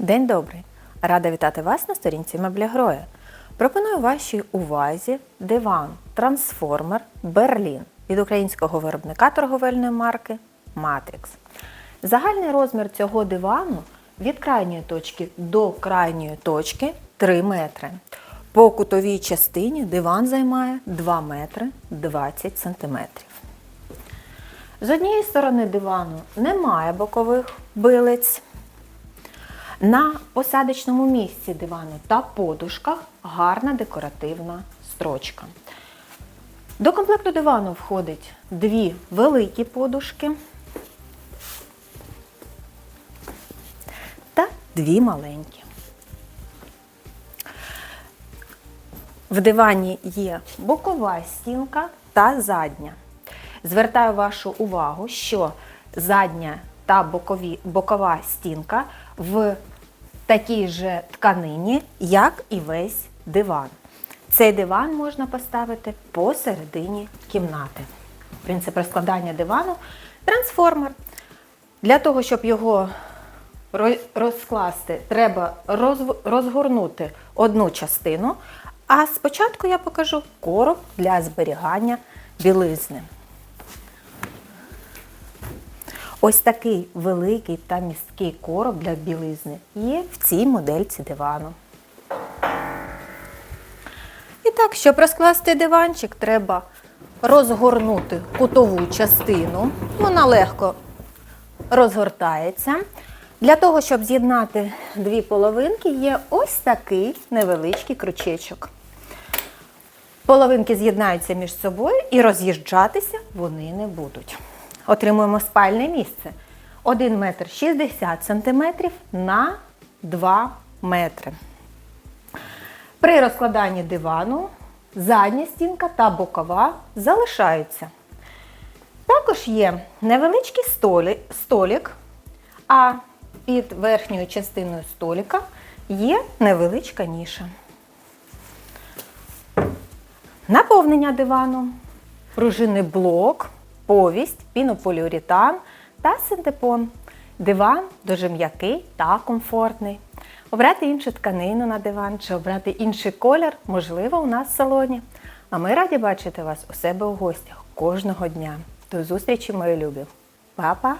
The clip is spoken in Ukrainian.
День добрий! Рада вітати вас на сторінці Меблягроя. Пропоную вашій увазі диван Трансформер Берлін від українського виробника торговельної марки Matrix. Загальний розмір цього дивану від крайньої точки до крайньої точки 3 метри. По кутовій частині диван займає 2 метри 20 сантиметрів. З однієї сторони дивану немає бокових билиць. На посадочному місці дивану та подушках гарна декоративна строчка. До комплекту дивану входить дві великі подушки та дві маленькі. В дивані є бокова стінка та задня. Звертаю вашу увагу, що задня та бокові, бокова стінка в такій же тканині, як і весь диван. Цей диван можна поставити посередині кімнати. Принцип розкладання дивану трансформер. Для того, щоб його розкласти, треба розгорнути одну частину. А спочатку я покажу короб для зберігання білизни. Ось такий великий та місткий короб для білизни є в цій модельці дивану. І так, щоб розкласти диванчик, треба розгорнути кутову частину. Вона легко розгортається. Для того, щоб з'єднати дві половинки, є ось такий невеличкий крючечок. Половинки з'єднаються між собою і роз'їжджатися вони не будуть. Отримуємо спальне місце 1 метр 60 сантиметрів на 2 метри. При розкладанні дивану задня стінка та бокова залишаються. Також є невеличкий столі- столик, а під верхньою частиною столика є невеличка ніша. Наповнення дивану, пружинний блок, повість, пінополіуретан та синтепон. Диван дуже м'який та комфортний. Обрати іншу тканину на диван чи обрати інший колір можливо у нас в салоні. А ми раді бачити вас у себе у гостях кожного дня. До зустрічі, мої любі. Па-па!